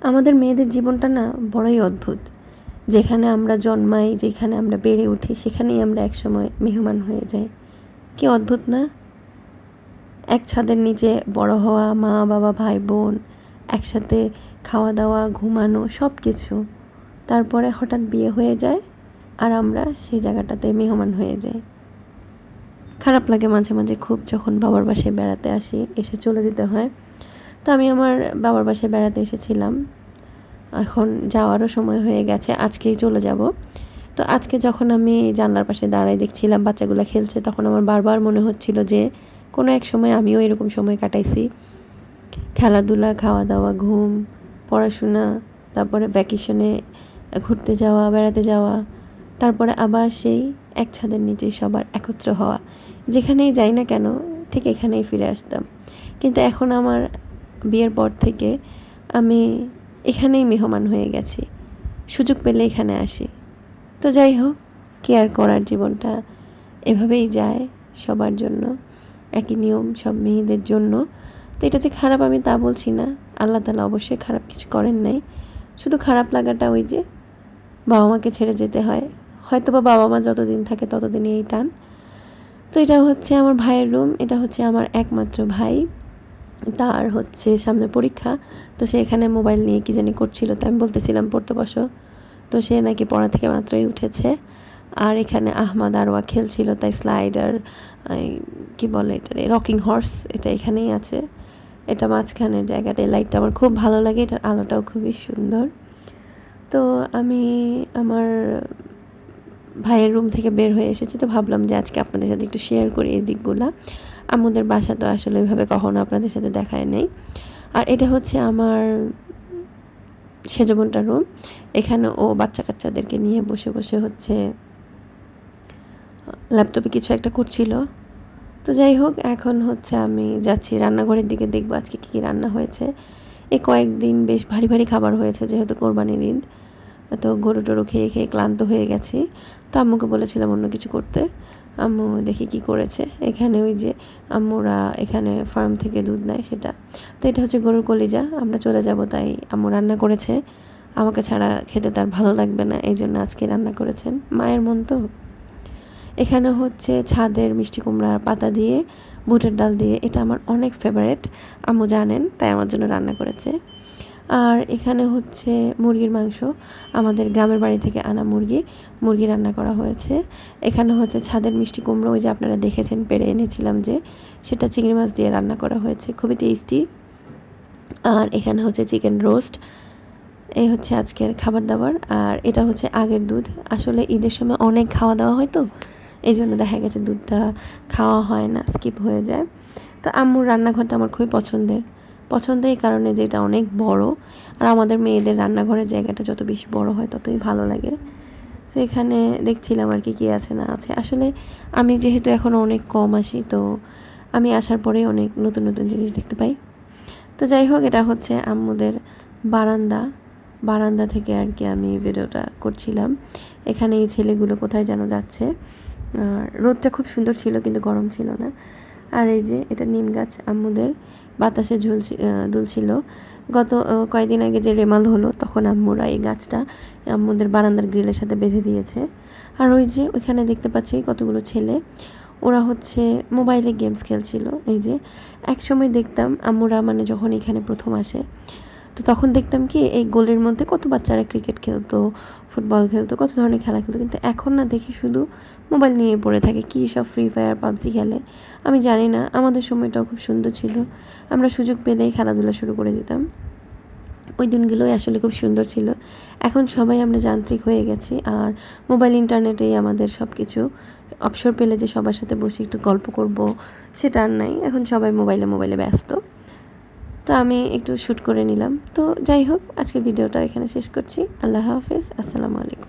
আমাদের মেয়েদের জীবনটা না বড়ই অদ্ভুত। যেখানে আমরা জন্মাই, যেখানে আমরা বেড়ে উঠি, সেখানেই আমরা একসময় মেহমান হয়ে যাই। কি অদ্ভুত না? এক ছাদের নিচে বড় হওয়া মা, বাবা, ভাই, বোন, একসাথে খাওয়া দাওয়া ঘুমানো সব কিছু তারপরে হঠাৎ বিয়ে হয়ে যায় আর আমরা সেই জায়গাটাতে মেহমান হয়ে যাই। খারাপ লাগে মাঝে মাঝে খুব যখন বাবার বাসায় বেড়াতে আসি, এসে চলে যেতে হয়। তো আমি আমার বাবার বাসায় বেড়াতে এসেছিলাম। এখন যাওয়ারও সময় হয়ে গেছে, আজকেই চলে যাব। তো আজকে যখন আমি জানলার পাশে দাঁড়াই দেখছিলাম বাচ্চাগুলো খেলছে, তখন আমার বারবার মনে হচ্ছিল যে কোনো এক সময় আমিও এরকম সময় কাটাইছি। খেলাধুলা খাওয়া দাওয়া ঘুম, পড়াশোনা, তারপরে ভ্যাকেশনে ঘুরতে যাওয়া, বেড়াতে যাওয়া, তারপরে আবার সেই এক ছাদের নিচে সবার একত্র হওয়া। যেখানেই যাই না কেন, ঠিক এখানেই ফিরে আসতাম। কিন্তু এখন আমার বিয়ের পর থেকে আমি এখানেই মেহমান হয়ে গেছি। সুযোগ পেলে এখানে আসি। তো যাই হোক কেয়ার করার জীবনটা এভাবেই যায় সবার জন্য। একই নিয়ম, সব মেয়েদের জন্য। তো এটা যে খারাপ আমি তা বলছি না। আল্লাহ তালা অবশ্যই খারাপ কিছু করেন নাই। শুধু খারাপ লাগাটা ওই যে বাবা মাকে ছেড়ে যেতে হয়। হয়তো বা বাবা মা যতদিন থাকে ততদিনই এই টান। তো এটা হচ্ছে আমার ভাইয়ের রুম এটা হচ্ছে আমার একমাত্র ভাই। তার হচ্ছে সামনে পরীক্ষা। তো সে এখানে মোবাইল নিয়ে কি জানি করছিল, তো আমি বলতেছিলাম, পড়তে বসো। তো সে নাকি পড়া থেকে মাত্রই উঠেছে। আর এখানে আহমাদ আরওয়া খেলছিল, তাই স্লাইডার কি বলে এটা রকিং হর্স, এটা এখানেই আছে। এটা মাঝখানের জায়গাটা লাইটটা আমার খুব ভালো লাগে, এটার আলোটাও খুবই সুন্দর। তো আমি আমার ভাইয়ের রুম থেকে বের হয়ে এসেছি, তো ভাবলাম যে আজকে আপনাদের সাথে একটু শেয়ার করি এই দিকগুলো। আমাদের বাসা তো আসলে ওইভাবে কখনো আপনাদের সাথে দেখায় নেই। আর এটা হচ্ছে আমার সেজবনটা রুম এখানে ও বাচ্চা কাচ্চাদেরকে নিয়ে বসে বসে হচ্ছে ল্যাপটপে কিছু একটা করছিল। তো যাই হোক, এখন হচ্ছে আমি যাচ্ছি রান্নাঘরের দিকে, দেখব আজকে কী কী রান্না হয়েছে। এই কয়েকদিন বেশ ভারী ভারী খাবার হয়েছে, যেহেতু কোরবানির ঈদ। তো গরু টরু খেয়ে খেয়ে ক্লান্ত হয়ে গেছি। তো আম্মুকে বলেছিলাম অন্য কিছু করতে। আম্মু দেখি কি করেছে। এখানে ওই যে আম্মুরা এখানে ফার্ম থেকে দুধ নেয় সেটা। তো এটা হচ্ছে গরুর কলিজা, আমরা চলে যাব তাই আম্মু রান্না করেছে। আমাকে ছাড়া খেতে তার ভালো লাগবে না, এই জন্য আজকে রান্না করেছেন। মায়ের মন তো। এখানে হচ্ছে ছাদের মিষ্টি কুমড়ার পাতা দিয়ে, বুটের ডাল দিয়ে, এটা আমার অনেক ফেভারেট আম্মু জানেন, তাই আমার জন্য রান্না করেছে। আর এখানে হচ্ছে মুরগির মাংস। আমাদের গ্রামের বাড়ি থেকে আনা মুরগি। মুরগি রান্না করা হয়েছে। এখানে হচ্ছে ছাদের মিষ্টি কুমড়ো, ওই যে আপনারা দেখেছেন পেরে এনেছিলাম যে, সেটা চিংড়ি মাছ দিয়ে রান্না করা হয়েছে। খুবই টেস্টি আর এখানে হচ্ছে চিকেন রোস্ট এই হচ্ছে আজকের খাবার দাবার আর এটা হচ্ছে আগের দুধ। আসলে ঈদের সময় অনেক খাওয়া দাওয়া হয় তো, এই জন্য দেখা গেছে দুধটা খাওয়া হয় না স্কিপ হয়ে যায়। তো আম্মুর রান্নাঘরটা আমার খুবই পছন্দের। পছন্দ এই কারণে যে এটা অনেক বড়। আর আমাদের মেয়েদের রান্নাঘরের জায়গাটা যত বেশি বড় হয় ততই ভালো লাগে। তো এখানে দেখছিলাম আর কি কী আছে না আছে। আসলে আমি যেহেতু এখন অনেক কম আসি, তো আমি আসার পরেই অনেক নতুন নতুন জিনিস দেখতে পাই। তো যাই হোক, এটা হচ্ছে আম্মুদের বারান্দা। বারান্দা থেকে আর কি আমি ভিডিওটা করছিলাম। এখানে এই ছেলেগুলো কোথায় যেন যাচ্ছে। আর রোদটা খুব সুন্দর ছিল, কিন্তু গরম ছিল না। আর এই যে, এটা নিম গাছ আম্মুদের। বাতাসে ঝুলছি দুলছিল। গত কয়েকদিন আগে যে রেমাল হলো, তখন আম্মুরা এই গাছটা আম্মুদের বারান্দার গ্রিলের সাথে বেঁধে দিয়েছে। আর ওই যে ওইখানে দেখতে পাচ্ছি কতগুলো ছেলে। ওরা হচ্ছে মোবাইলে গেমস খেলছিল। এই যে একসময় দেখতাম আম্মুরা মানে যখন এখানে প্রথম আসে তো তখন দেখতাম কি, এই গোলের মধ্যে কত বাচ্চারা ক্রিকেট খেলতো ফুটবল খেলতো, কত ধরনের খেলা খেলতো। কিন্তু এখন না দেখি শুধু মোবাইল নিয়ে পড়ে থাকে কী সব ফ্রি ফায়ার পাবজি খেলে। আমি জানি না, আমাদের সময়টাও খুব সুন্দর ছিল। আমরা সুযোগ পেলেই খেলাধুলা শুরু করে দিতাম। ওই দিনগুলোই আসলে খুব সুন্দর ছিল। এখন সবাই আমরা যান্ত্রিক হয়ে গেছি আর মোবাইল ইন্টারনেটেই আমাদের সব কিছু অবসর পেলে যে সবার সাথে বসে একটু গল্প করব, সেটা আর নাই। এখন সবাই মোবাইলে মোবাইলে ব্যস্ত। তো আমি একটু শ্যুট করে নিলাম। তো যাই হোক, আজকের ভিডিওটা এখানে শেষ করছি। আল্লাহ হাফিজ। আসসালামু আলাইকুম।